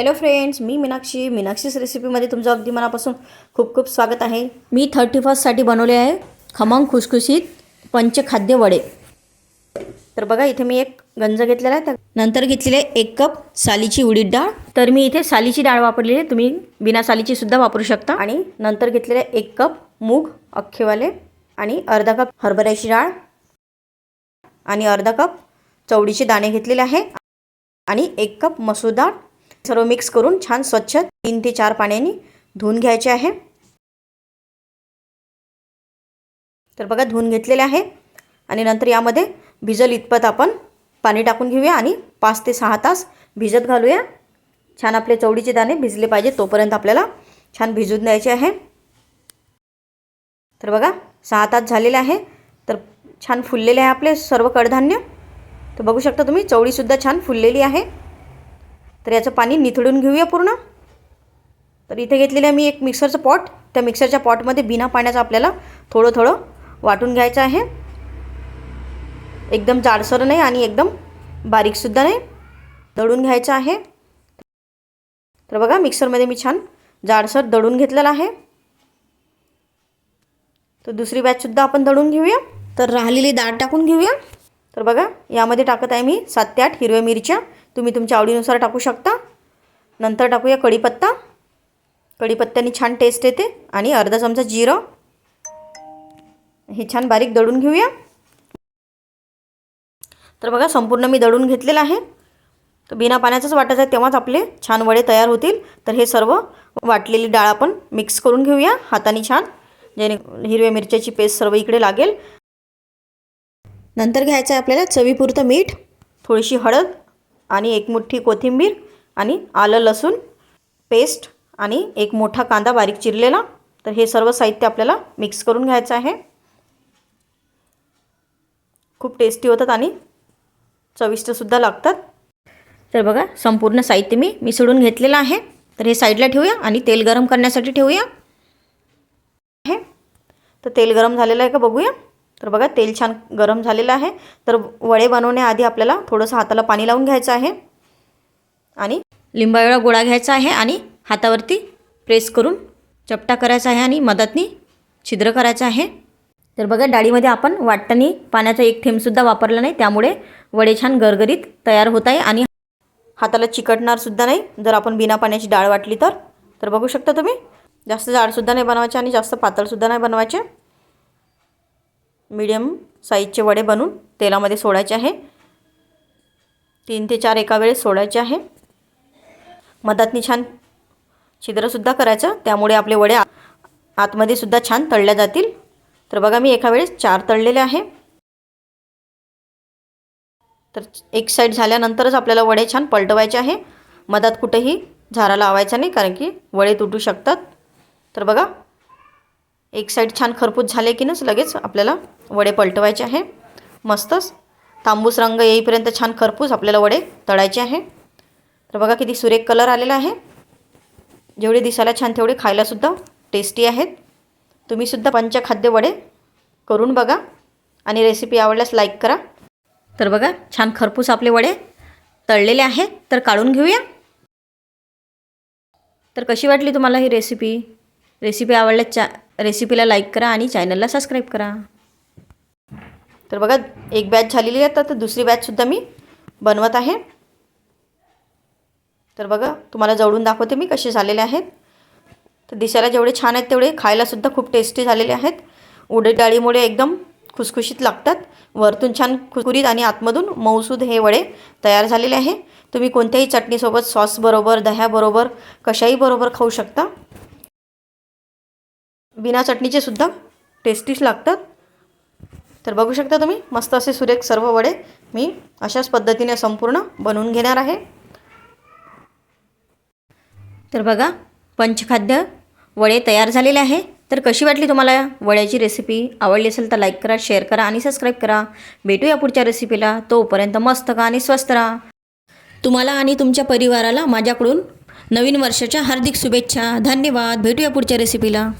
Hello friends मी मीनाक्षी. मीनाक्षीस रेसिपीमध्ये तुमचं अगदी मनापासून खूप खूप स्वागत आहे. मी थर्टी फर्स्टसाठी बनवले आहे खमंग खुसखुशीत पंचखाद्य वडे. तर बघा इथे मी एक गंज घेतलेला आहे. नंतर घेतलेले एक कप सालीची उडीद डाळ. तर मी इथे सालीची डाळ वापरलेली आहे. तुम्ही बिना सालीची सुद्धा वापरू शकता. आणि नंतर घेतलेले एक कप मूग अख्खेवाले आणि अर्धा कप हरभऱ्याची डाळ आणि अर्धा कप चवडीचे दाणे घेतलेले आहे. आणि एक कप मसूर डाळ सर्व मिक्स करून छान स्वच्छ तीन ते चार पाण्याने धुवून घ्यायचे आहे. तर बघा धुवून घेतलेले आहे. आणि नंतर यामध्ये भिजल इतपत आपण पाणी टाकून घेऊया आणि पाच ते सहा तास भिजत घालूया. छान आपले चवडीचे दाणे भिजले पाहिजे तोपर्यंत आपल्याला छान भिजून द्यायचे आहे. तर बघा सहा तास झालेले आहे. तर छान फुललेले आहे आपले सर्व कडधान्य. तर बघू शकता तुम्ही चवळीसुद्धा छान फुललेली आहे. तर याचं पाणी निथळून घेऊया पूर्ण. तर इथे घेतलेलं आहे मी एक मिक्सरचं पॉट त्या मिक्सरच्या पॉटमध्ये बिना पाण्याचं आपल्याला थोडं थोडं वाटून घ्यायचं आहे. एकदम जाडसर नाही आणि एकदम बारीकसुद्धा नाही. दळून घ्यायचं आहे. तर बघा मिक्सरमध्ये मी छान जाडसर दळून घेतलेलं आहे. तर दुसरी बॅचसुद्धा आपण दळून घेऊया. तर राहिलेली डाळ टाकून घेऊया. तर बघा यामध्ये टाकत आहे मी सात ते आठ हिरव्या मिरच्या. तुम्ही तुमच्या आवडीनुसार टाकू शकता. नंतर टाकूया कढीपत्ता. कढीपत्त्याने छान टेस्ट येते आणि अर्धा चमचा जिरं. हे छान बारीक दळून घेऊया. तर बघा संपूर्ण मी दळून घेतलेलं आहे. तर बिना पाण्याचंच वाटायचं आहे तेव्हाच आपले छान वडे तयार होतील. तर हे सर्व वाटलेली डाळ आपण मिक्स करून घेऊया हाताने छान. जेणे हिरव्या मिरच्याची पेस्ट सर्व इकडे लागेल. नंतर घ्यायचं आहे आपल्याला चवीपुरतं मीठ थोडीशी हळद आणि एक मुठ्ठी कोथिंबीर आणि आलं लसूण पेस्ट आणि एक मोठा कांदा बारीक चिरलेला. तर हे सर्व साहित्य आपल्याला मिक्स करून घ्यायचं आहे. खूप टेस्टी होतात आणि चविष्टसुद्धा लागतात. तर बघा संपूर्ण साहित्य मी मिसळून घेतलेलं आहे. तर हे साईडला ठेवूया आणि तेल गरम करण्यासाठी ठेवूया. हे. तर तेल गरम झालेलं आहे का बघूया. तर बघा तेल छान गरम झालेलं आहे. तर वडे बनवण्याआधी आपल्याला थोडंसं हाताला पाणी लावून घ्यायचं आहे. आणि लिंबावेळा गोळा घ्यायचा आहे आणि हातावरती प्रेस करून चपटा करायचा आहे आणि मदतनी छिद्र करायचं आहे. तर बघा डाळीमध्ये आपण वाटतानी पाण्याचा एक थेंबसुद्धा वापरला नाही. त्यामुळे वडे छान गरगरीत तयार होत आहे आणि हाताला चिकटणारसुद्धा नाही. जर आपण बिना पाण्याची डाळ वाटली तर. तर बघू शकता तुम्ही जास्त जाडसुद्धा नाही बनवायचे आणि जास्त पातळसुद्धा नाही बनवायचे. मीडियम साईजचे वडे बनवून तेलामध्ये सोडायचे आहे. तीन ते चार एका वेळेस सोडायचे आहे. मधातनी छान छिद्रसुद्धा करायचं. त्यामुळे आपले वडे आ आतमध्ये सुद्धा छान तळल्या जातील. तर बघा मी एका वेळेस चार तळलेले आहे. तर एक साईड झाल्यानंतरच आपल्याला वडे छान पलटवायचे आहे. मधात कुठेही झारा लावायचा नाही कारण की वडे तुटू शकतात. तर बघा एक साईड छान खरपूस झाले की नच लगेच आपल्याला वडे पलटवायचे आहे. मस्तच. तांबूस रंग येईपर्यंत छान खरपूस आपल्याला वडे तळायचे आहे. तर बघा किती सुरेख कलर आलेला आहे. जेवढे दिसायला छान तेवढे खायलासुद्धा टेस्टी आहेत. तुम्हीसुद्धा पंचखाद्य वडे करून बघा आणि रेसिपी आवडल्यास लाईक करा. तर बघा छान खरपूस आपले वडे तळलेले आहेत. तर काढून घेऊया. तर कशी वाटली तुम्हाला ही रेसिपी रेसिपी आवडल्यास चा रेसिपीला लाईक करा आणि चॅनलला सबस्क्राईब करा. तर बघा एक बॅच झालेली आहे तर दुसरी बॅचसुद्धा मी बनवत आहे. तर बघा तुम्हाला जवळून दाखवते मी कसे झालेले आहेत. तर दिसायला जेवढे छान आहेत तेवढे खायलासुद्धा खूप टेस्टी झालेले आहेत. उडे डाळीमुळे एकदम खुसखुशीत लागतात. वरतून छान खुरकुरीत आणि आतमधून मऊसूद हे वडे तयार झालेले आहे. तुम्ही कोणत्याही चटणीसोबत सॉसबरोबर दह्याबरोबर कशाही बरोबर खाऊ शकता. बिना चटणीचे सुद्धा टेस्टीच लागतात. तर बघू शकता तुम्ही मस्त असे सुरेख सर्व वडे मी अशाच पद्धतीने संपूर्ण बनवून घेणार आहे. तर बघा पंचखाद्य वडे तयार झालेले आहे. तर कशी वाटली तुम्हाला वड्याची रेसिपी आवडली असेल तर लाईक करा शेअर करा आणि सबस्क्राईब करा. भेटूया पुढच्या रेसिपीला तोपर्यंत मस्त का आणि स्वस्त राहा. तुम्हाला आणि तुमच्या परिवाराला माझ्याकडून नवीन वर्षाच्या हार्दिक शुभेच्छा. धन्यवाद. भेटूया पुढच्या रेसिपीला